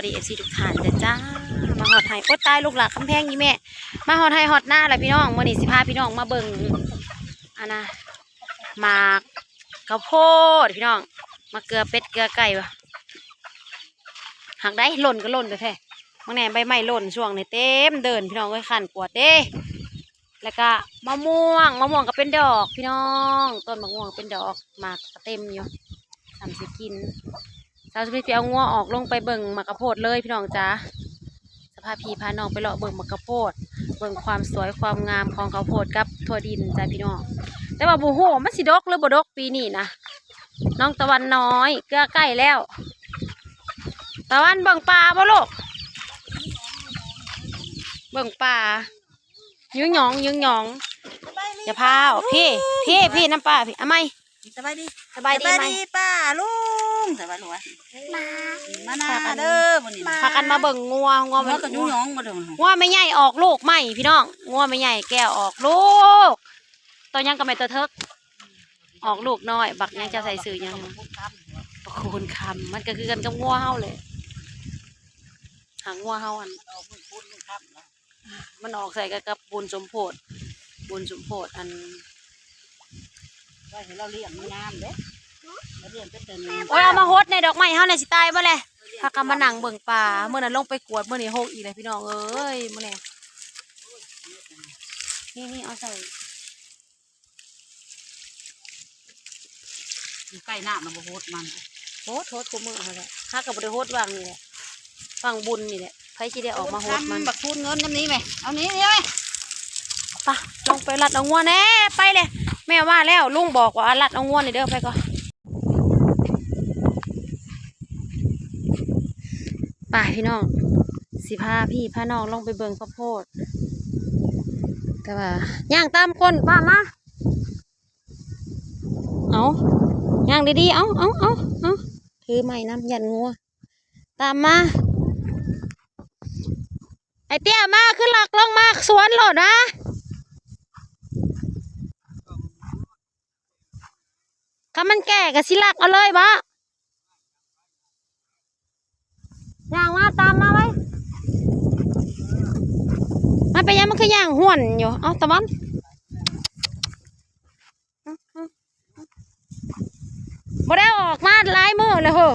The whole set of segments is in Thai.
วัสดีเอฟซีทุกท่านเด้อจ้า มาหอดไห้โอ๊ยตายลูกหลานคำแพงยี่แม่ มาหอดไห้หอดหน้าแหละพี่น้องมื่อนี้สิพาพี่น้องมาเบิ่งอันนะหมากข้าวโพดพี่น้อง มาเกลือเป็ดเกลือไก่วะหักได้หล่นก็หล่นไปแท้มื่อแน่ใบไม้หล่นช่วงในเต็มเดินพี่น้องก็ขันกวดเด้ แล้วก็มะม่วงมะม่วงก็เป็นดอกพี่น้อง ต้นมะม่วงเป็นดอกหมากเต็มอยู่ทำสิกิน เราจะไปเอางัวออกลงไปเบิ่งมะกะโพดเลยพี่น้องจ้าสภาพพีพาน้องไปเลาะเบิ่งมะกะโพด เบิ่งความสวยความงามของข้าวโพดกับถั่วดินจ้าพี่น้อง แต่ว่าบูโหมันสิดกหรือบ่ดกปีนี้นะน้องตะวันน้อยเกลือใกล้แล้ว ตะวันเบิ่งปลาบ่ลูกเบิ่งปลายืงหยองยืงหยองอย่าพาวพี่พี่พี่น้ำปลาพี่อาไหม สบายดีสบายดีไหมป้าลุงสบายหนูวะมานาเด้อวันนี้พากันมาเบิ่งงัวงัวมัมันนก็ยุ่งยองมาเด้องัวไม่ใหญ่ออกลูกใหม่พี่น้องงัวไม่ใหญ่แก้วออกลูกตัวยังก็ไม่ตัวเทิกออกลูกน้อย บักยังจะใส่สื่อยังประคูณคำมันก็คือกันกับงัวเฮาเลยหางงัวเฮาอันมันออกใส่กับกับบุญสมโพธบุญสมโพธอัน ว่าเห็นเราเลี้ยงงามเด้เราเลี้ยงเป็นแต่นี้โอ้ยเอามาโฮดในดอกไม้เฮาในสิตายบ่เลยพากันมานั่งเบิ่งป่าเมื่อนั้นลงไปกวดเมื่อนี้โฮกอีกเลยพี่น้องเอ้ยมื่อนี้นี่นี่เอาใส่อยู่ใกล้หน้ามันบ่โหดมันโฮดโฮดกูมือเอาเลยข้ากับ่ได้โฮดวางนี่แหละวางบุญนี่แหละใครสิได้ออกมาโฮดมันบักพูนเงินน้ำนี้ไหมเอานี้นี่ไหมไปะลงไปรัดเอางัวแน่ไปเลย แม่ว่าแล้วลุงบอกว่ารัดเอางัวนี่เด้อไปก่อนไปพี่น้อง สิพาพี่พาน้องลงไปเบิงข้าวโพด แต่ว่าย่างตามคนป้ามาเอาย่างดีๆเอาเอาเอาเอาถือไม้น้ำยันงัว ตามมาไอเตี้ยมาขึ้นหลักลงมาสวนหลดนะ ถ้ามันแก่ก็สิลักเอาเลยบะย่างมาตามมาไว้มันไปยังมันคือย่างห่วนอยู่เอาตะวันบ่ได้ออกมาหลายมือเลยเหอ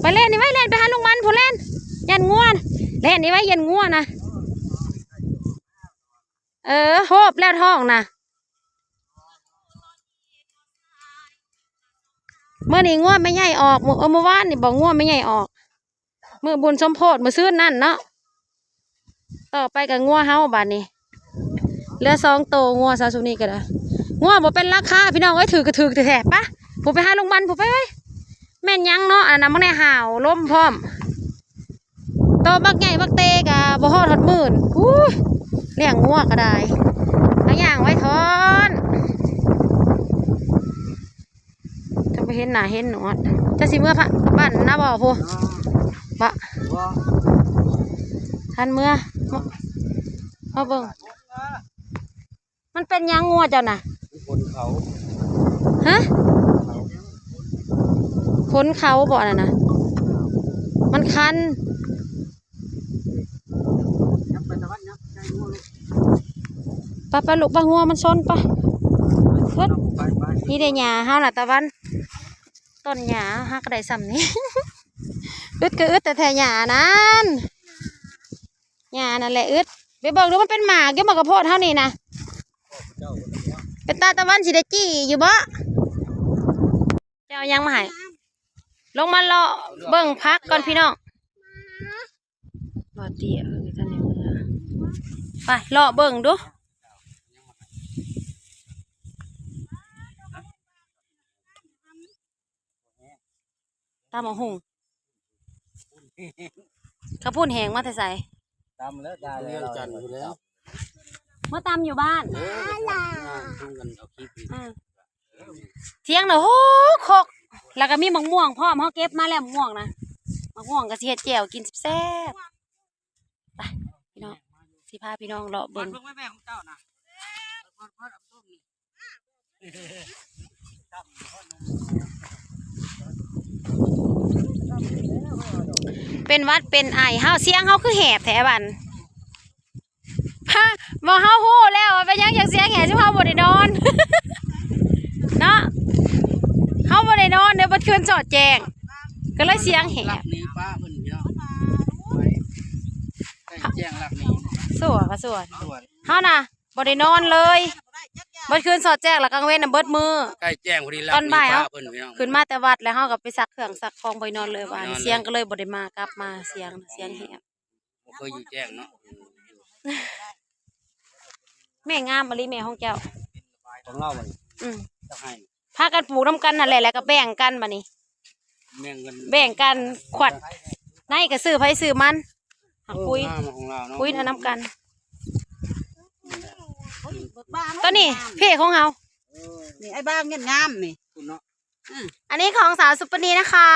ไปเล่นนี่ไว้เล่นไปหาลุงมันผู้เล่นยันง่วนเล่นนี่ไว้ยันง่วนนะเออโฮบแล้วท้องนะ เมื่อนี้ง่วงไม่ใหญ่ออกเมื่อเมื่อวานนี่บอกง่วงไม่ใหญ่ออกเมื่อบุญสมโพธิเมื่อซื้อนั่นเนาะต่อไปกับง่วงเฮาบาดนี้เหลือสองโตง่วงซาซุนี่ก็ได้ง่วงบ่เป็นราคาพี่น้องเอ้ยถือกระถือแท้ๆปะผมไปหาโรงพยาบาลผมไปไว้ยแม่นยังเนาะอันนั้นมันได้ห่าวล้มพร้อมโตบักใหญ่บักเตกะบ่ฮอดหดหมื่นอู้เลี้ยงง่วงก็ได้เอาอย่างไว้ทอน จะไป เห็นหน้าเห็นหนวดจะสิเมื่อพะบ้านหน้าบ่อพูบะทันเมื่อมาเบิ่งมันเป็นยังงัวเจ้าน่ะคนเขาฮะขนเขาบ่อน่ะนะมันคันยับไปะวันยับใจงูลูกปะปะลูกปะงัวมันซนปะเฮ็ดไปไปนี่ได้หญ้าเฮาน่ะตะวัน ต้นหญ้าฮักได้ซ้ำนี้อึดก็อึดแต่แท้หญ้านั้นหญ้านั่นแหละอึดไปเบิ่งดูมันเป็นหมากอยู่หมากกระโพดเท่านี้นะเป็นตาตะวันสิได้จี้อยู่บ่เจ้ายังมาให้ลงมารอเบิ่งพักก่อนพี่น้องรอเดียวอยู่ท่านในมือไปรอเบิ่งดู ตามหมอหุงข้าวปุ้นแหงมาแต่ใส่ตามแล้วได้แล้วจันทร์อยู่แล้วมาตามอยู่บ้านทุ่งกันเอาคลิปอ่าเที่ยงเนอะโหคกแล้วก็มีมะม่วงพร้อมเขาเก็บมาแล้วมะม่วงนะมะม่วงก็สิเฮ็ดแจ่วกินแซ่บๆไปพี่น้องสิพาพี่น้องเลาะเบิ่เบิ่งงแม่แม่ของเจ้าน่ะ เบิ่งเบิ่งเอาต้มนี่เป็นหวัดเป็นไอเฮาเสียงเฮาคือแหบแท้บันฮะบ่เฮาฮู้แล้วว่าเป็นหยังจังเสียงแหบสิเฮาบ่ได้นอน เนาะเฮาบ่ได้นอนเดี๋ยวบ่คืนสอดแจ้งก็เลยเสียงแหหลับกนี้ป้าเพิ่นพี่น้องไว้ใกล้แจ้งหลักนี้สัวก็สัวส่วนเฮาน่ะบ่ได้นอนเลย บ่คืนสอดแจ้งแล้วกลางเว้นน่ะเบิดมือ ใกล้แจ้งพอดีหลักตอนบ่ายป้าเอาเพิ่นพี่น้องขึ้นมาแต่วัดแล้วเฮาก็ไปซักเครื่องซักของไปนอนเลยว่าไปนอนเลยเสียงก็เลยบ่ได้มากลับมาเสียงเสียงแหบบ่เคยอยู่แจ้งเนาะแม่งามบ่ลิแม่ของเจ้า ของเรามันอืมจะให้พากันปลูกนํกันนั่นแหละแล้วก็แบ่งกันบัดนี้ แม่งเงินแบ่งกันขวัดในก็ซื้อไผซื้อมันหักปุ้ยเออมาของเราเนาะปุ้ยเอานํกันบ้าน ตัวนี้เพ่ของเฮาเออนี่ไอ้บ้านเงี้ยงามนี่คุณเนาะอันนี้ของสาวซุปเปอร์นีนะคะ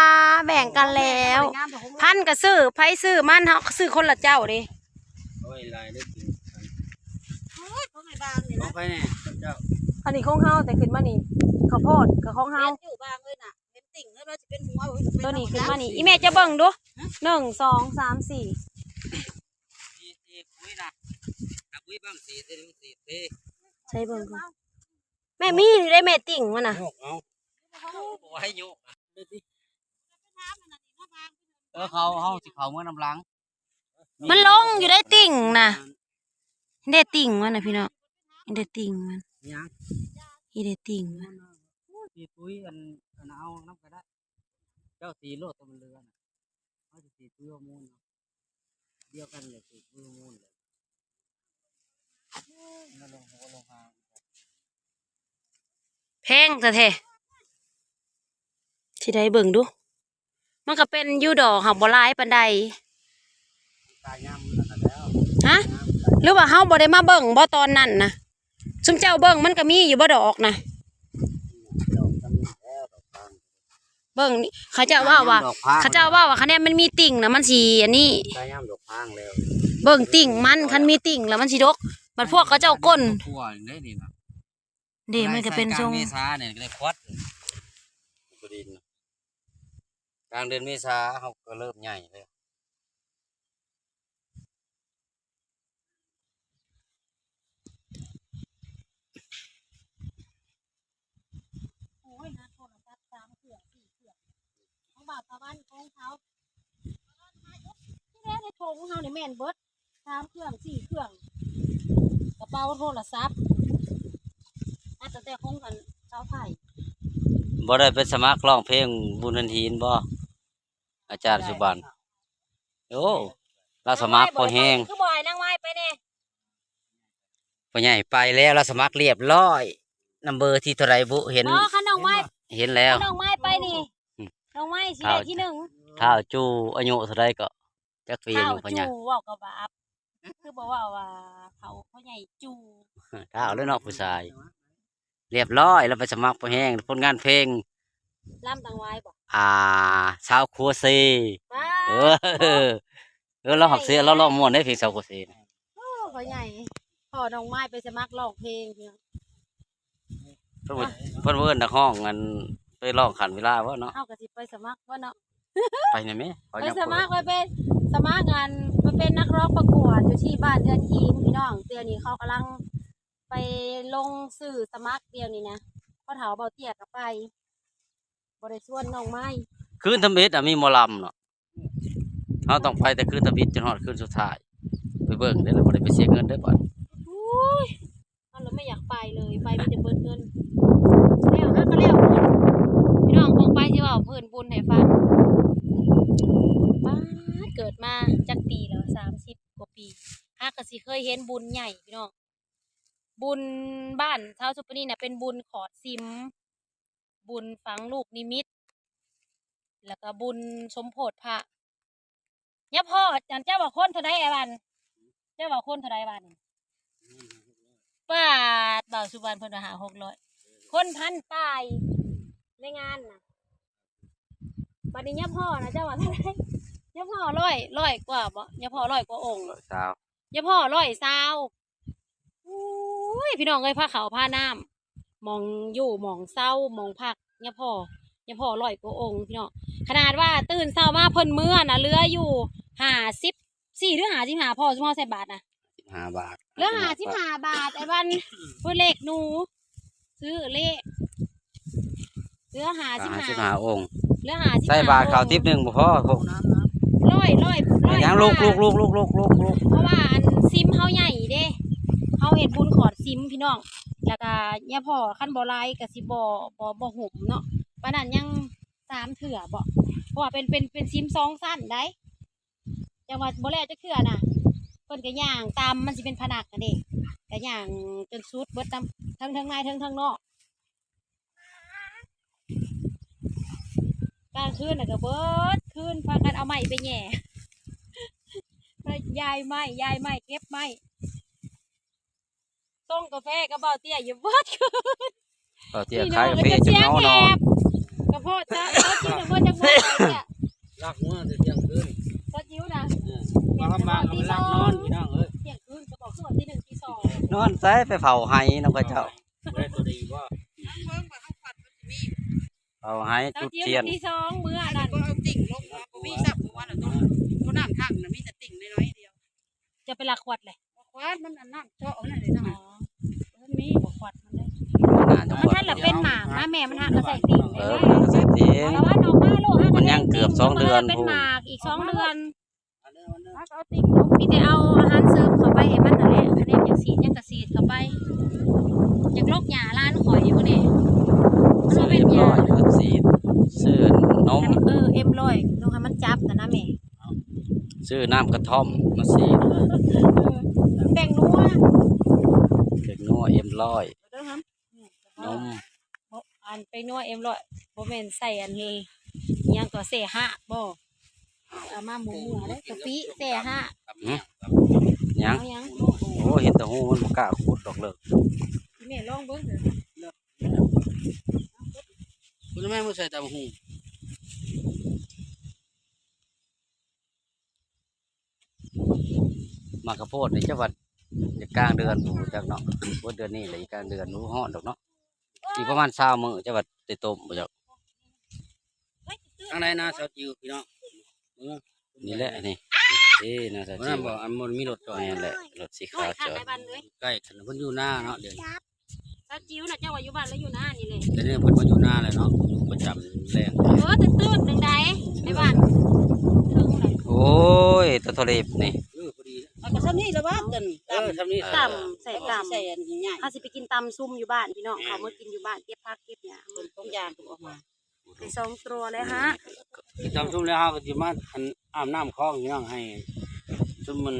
แบ่งกันแล้วงามแต่ของพันก็ซื้อไผซื้อมันเฮาก็ซื้อคนละเจ้าเดิเอาไว้ลายได้กินโอ้ยของไอ้บ้านนี่เอานะไปแน่เจ้าอันนี้ของเฮาแต่ขึ้นมานี่ข้าวโพดกับของเฮาเห็นอยู่บ้างเลยน่ะเป็นติ่งแล้วมันจะเป็นหัวตัวนี้ขึ้นมานี่อีแม่จะเบิ่งดูหนึ่งสองสามสี่ สีสีคุยนะนักคุยบ้างสีเท่าสีเท่ใช่เบิ่งก่อนแม่มีได้แม่ติ่งมันน่ะโยกเอาบ่ให้โยกเออเขาเฮาสิเขาเมื่อน้ำหลังมันลงอยู่ได้ติ่งน่ะได้ติ่งมันน่ะพี่น้องได้ติ่งมันยังอีได้ติ่งมันสีปุ๋ยอันอันเอาน้ำก็ได้เจ้าสีโลดตัวมันเรือน่ะเขาจะสีปุ๋ยฮอร์โมนเนาะเดียวกันเลยสีปุ๋ยฮอร์โมนเลย นั่นลงหัวลงหางแพงซะแท้สิได้เบิ่งดู มันก็เป็นอยูดอกหักบ่หลายปานใดตายย่ำนั่นน่ะแล้วฮะหรือว่าเฮาบ่ได้มาเบิ่งบ่ตอนนั้นนะซุมเจ้าเบิ่งมันก็มีอยู่บ่ดอกนะดอกตั้งแล้วดอกทางเบิ่งนี่เขาเจ้าว่าว่าดอกพางเขาเจ้าว่าว่าคะแนนมันมีติ่งนะมันสิอันนี้ตายย่ำดอกพางแล้วเบิ่งติ่งมันคันมีติ่งแล้วมันสิดก มันพวกเขาเจ้าก้นกลัวอย่างนี้นี่นะเด้มันก็เป็นทรงกลางเมษาเนี่ยก็ได้ควัดสุรินทร์น่ะกลางเดือนเมษาเขาก็เริ่มใหญ่เลยโอ้ยนะโทรศัพท์สามเครื่องสี่เครื่องของบ่าวตะวันของเขาที่แรกในโทรของเขานี่แม่นเบิดสามเครื่องสี่เครื่อง กระเป๋าโทรศัพท์อาจจะแต่ของกันเช้าไผ่บ่ได้ไปสมัครร้องเพลงบุญทันทีนบ่อาจารย์สุบันโอ้เราสมัครพอแห้งคือบ่อยนางไม้ไปแน่พอใหญ่ไปแล้วเราสมัครเรียบร้อยนัมเบอร์ที่เท่าไหรบุเห็นอ๋อคันน้องไม้เห็นแล้วน้องไม้ไปนี่อืมน้องไม้สิเอาได้ที่หนึ่งถ้าจูอายุเท่าไรก็จักปีหข้าวนึ่งพอใหญ่จูเว่ากับบาป คือบอกว่าว่าเขาเขาใหญ่จูถ้าเอาแล้วเนอกผู้ชาย เรียบร้อยเราไปสมัครพอแห้งผลงานเพลงล่ำตังไว้บอกอ่าชาวครัวซีว้าเออเออเราหักเสียเราลองม่วนได้เพลงชาวครัวซีนะโอ้เขาใหญ่พ่อน้องไม้ไปสมัครร้องเพลงเพียงเพิ่นว่าเพิ่นว่าเอิ้นนักห้องกันไปร้องขันเวลาว่าเนาะเอากระสิไปสมัครว่าเนาะไปนี่แม่เขาไปยังสเปิมัดครไปเป็นส มัครงานไปเป็นนักร้องประกวดอยู่ที่บ้านเดือนทีมพี่น้องเตือนนี้เขากำลังไปลงสื่อสมัครเดียวนี้นะพ่อเถาเบาเตี้ยกับไปบริส่วนน้องไม้คืนทำอิฐอะมีหมอลำเนาะเราต้องไปแต่คืนทำอิฐจนฮอดคืนสุดท้าย ไปเบิ่งได้แล้วบ่ได้ไปเสียเงินได้อบ่อุ้ยเอาเราไม่อยากไปเลยไปมีแต่เบิดเงินแล้วฮะก็แล้วหมดพี่น้องคงไปที่ว่าเพื่อนบุญให้ฟังบ้าด เกิดมาจักปีแล้วสามสิบกว่าปีฮะก็สิเคยเห็นบุญใหญ่พี่น้องบุญบ้านเท้าวสุปนีน่ะเป็นบุญขอดซิม บุญฝังลูกนิมิต แล้วก็บุญสมโพธิพระเนี่ยพ่อจันเจ้าว่าคนเท่าไดไอ้บันเจ้าว่าคนเท่าไดบันป้าบ่าวสุวรรณพนหาหกร้อยคนพันตายในงานนะบัดนี้ยับพ่อนะเจ้าว่าเท่าไร ยับพ่อร้อยร้อยกว่าบ่ยับพ่อร้อยกว่าองค์สาวยับพ่อร้อยซาวอุ้ยพี่น้องเอ้ยผ้าขาวผ้าน้ำมองอยู่มองเศร้ามองพักยับพ่ออย่าพอร้อยกว่าองค์พี่น้องขนาดว่าตื่นเช้ามาเพิ่นเมื่อนะเหลืออยู่ห้าสิบสี่หรือห้าสิบห้าพอสมอใส่บาทนะห้าบาทเหลือห้าสิบห้าบาทไอ้วันเพื่อเลขหนู ซื้อเลขเหลือห้าสิบห้าห้าสิบห้าองค์เหลือห้าสิบใส่บาทข้าวทิพย์หนึ่งบ่พอพวกน้ำน้ำ ร้อยร้อยร้อยยังลูกบาลูทกลูกลูกลูกลูกลูกเพราะว่าอันซิมเฮาใหญ่เด้เฮาเฮ็ดบุญขอดซิมพี่น้อง แล้วก็เนี่ยพ่อขั้นบ่หลายก็สิบ่บ่บ่ห่มเนาะปานนั้นยังสามเถื่อบ่เพราะว่าเป็นเป็นเป็นซิมสองสั้นได้จังหวัดบ่แล้วจะเถื่อน่ะเพิ่นก็ย่างตามมันสิเป็นผนักกันเด้ก็ย่างจนสุดเบิดตามทั้งทั้งในทั้งทั้งนอก กลางคืนน่ะก็เบิดคืนพากันเอาไม้ไปแหย่ไปยายไม้ยายไม้เก็บไม้ต้งกาแฟกระเป๋าเตี้ยอยู่เบิดคืนข้าวเตี้ยพี่น้ขายองกาก็แฟจะจนเสียงเมาแหนอนบกระเพาะจ้าเขากินน่ะเบิดจังเบิดเอาเนี่ยลักเมื่อเที่ยงคืนก็จิ้วนะมาทำมาเอาลักนอนพี่น้องเอ้ยเที่ยงคืนก็บอกคือวันที่หนึ่งที่สองนอนใส่ไปเผาไห้น้ำกระเจ้าเพิ่งว่าเขาฝันมันจะมี เผาไห้เจ้าจุดจิ้วเทียนที่สองมื้ออันนั่นั้นนก็เอาติ่งลงมาบ่มีสับหัวน่ะต้องตัวน้ำทั้งน่ะมีแต่ติ่งน้อยๆเดียว จะไปลักขวัดเลยควานมันอันน้ำเจาะนั่นเลยทั้งอ๋อนั้นมันมีบอกขวัดมันเลยน่าจะมันท่านละเป็นหมากนะแม่มันหักกระใส่ติ่งเอเลอยมันก็ใส่เทียนแต่ว่าน้องมาโลหักมันยังเกือบสองเดือนเป็นพู้หมากอีกสองเดือนถ้าเอาติ่งลงมีแต่เอาอาหารเสริม ซื้อน้ำกระท่อมมาสีดแบ่งนัวเด็กนัวเอ็มร้อยเด้อครับนมบ่อันไปนัวเอ็มร้อยบ่แม่นใส่อันนี้อิหยังก็เสห้าบ่เอามาหมูหมูเลยกะปิเสห้ายังเอาหยังโอ้เห็นแต่หูมันบ่กล้าขุดดอกเลยแม่ลองเบิ่งเด้อคุณแม่ไม่ใส่ตามหู มากระโพดในจังหวัดจะกลางเดือนหูจากเนาะว่าเดือนนี้เลยกลางเดือนรู้ฮ้อนดอกเนาะอีกประมาณเช้ามื้อจังหวัดติต้มบ่จักทางไหนนะสาวจิวพี่น้องนี่แหละนี่เอ้นะสาวจิวบอกอันมันมีรถจอดนี่แหละรถสีน้อขาวยคัจนอดในบ้านเลยใกล้กันเพิ่นอยู่หน้าเนาะเดี๋ยวนี้ตาจิ๋วน่ะเจ้าว่าอยู่บ้านแล้วอยู่หน้านี่เลยแต่เนี่ยเพิ่นมาอยู่หน้าเลยเนาะอยู่ประจำแรงเออตื้นๆหนึงใดในบ้านถึงเลยโอ้ยตัวทะเลนี่ เอาก็ซ้ำนี่ละว่ากันเออทำนี่ต่ำใส่ต่ำใส่อันใหญ่ถ้าสิไปกินตำซุ่มอยู่บ้านพี่น้องเขามากินอยู่บ้านเก็บผักเก็บเนี่ยๆเป็นต้องยางถูกออกมาไปสองตัวเลยฮะจำซุ่มแล้วเฮาก็สิมาอันอาบน้ำคลองพี่น้องให้ซุ่มมัน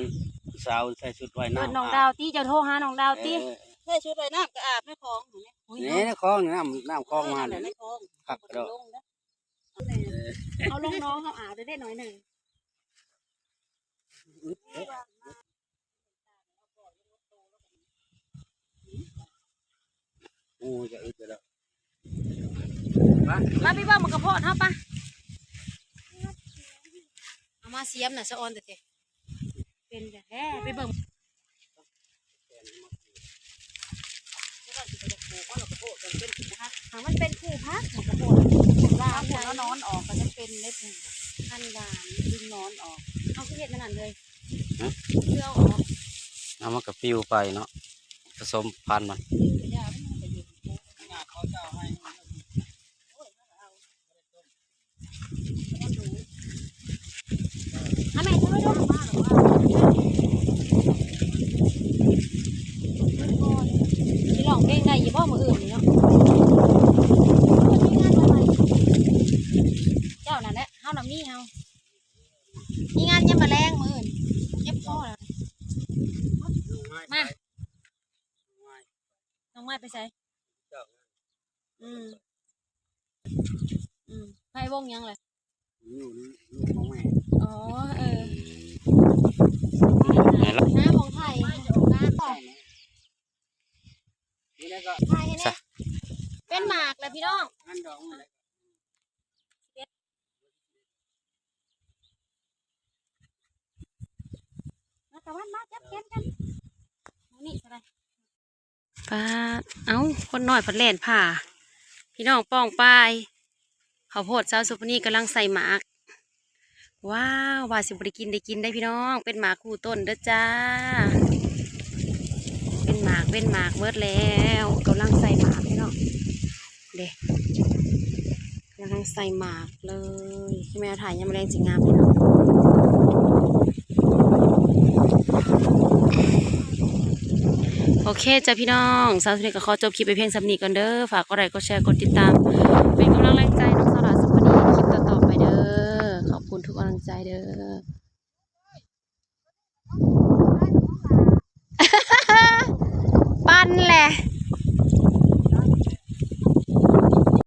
สาวใส่ชุดว่ายเอิ้นน้ำน้องดาวตี้เจ้าโทรหาน้องดาวตี้ใส่ชุดไรน้ำก็อาบในคลองเห็นไหมนี่ในคลองนี่น้ำน้ำคลองมาเลเนี่ยในคลองขักกระโดดลงนะเอาลงน้องเขาอาบได้ได้หน่อยหนึ่ง อ้จะอึดแล้วมาพี่ว่ามันกระเพาะเท่าปะเอามาเสียมน่ะสะออนแต่เตะเป็นแต่แท้ไปเบิ่งหางมันเป็นคู่พักของกระโปงว่าถ้าใช่หัวนอนออกก็จะเป็นเล็บพันบานดึงนอนออก เอาขึ้นเห็ดมันนั่นเลยเสื้อออกน้ำมันก็ปิวไปเนาะผสมพันธุ์มันยามันจะอยู่ อะแม่ช่วยด้วยที่ล องเพลงได้อยี่บ่มืออื่นนี่เนาะเจ้านั่นแหละเฮาน่ะมีเฮามีงานยามมาแรงมืออื่นเจ็บคอแล้วมาน้องไม้ไปใส่อืมอืมไพ่วงยังเลยอยู่ลูกของแม่อ๋อเออไหนล่ะหน้าของไทยหน้า ของนี่แล้วก็ไทยให้แน่เป็นหมากเลยพี่น้องอันดอกอะไรมาตะวันมาจับเก็นกันเอานี่อะไรป้าเอ้า คนน้อยผัดเล่นผ่า พี่น้องป้องปายข้าวโพดเจ้าสุปนี่กำลังใส่หมาก ว้าวว่าสิบได้กินได้กินได้พี่น้อง เป็นหมากคู่ต้นเด้อจ้าเป็นหมากเป็นหมากเบิดแล้วกำลังใส่หมากพี่น้องเด็กกำลังใส่หมากเลยที่แม่ถ่ายยังไม่แรงสิงามพี่น้องโอเคจ้ะพี่น้องสาวสุนีก็ขอจบคลิปไปเพียงสำนีก่อนเด้อฝากกดไลค์กดแชร์กดติดตาม เป็นกำลังแรงใจน้องสาวหลาสุปนีคลิปต่อๆไปเด้อขอบคุณทุกกำลังใจเด้อ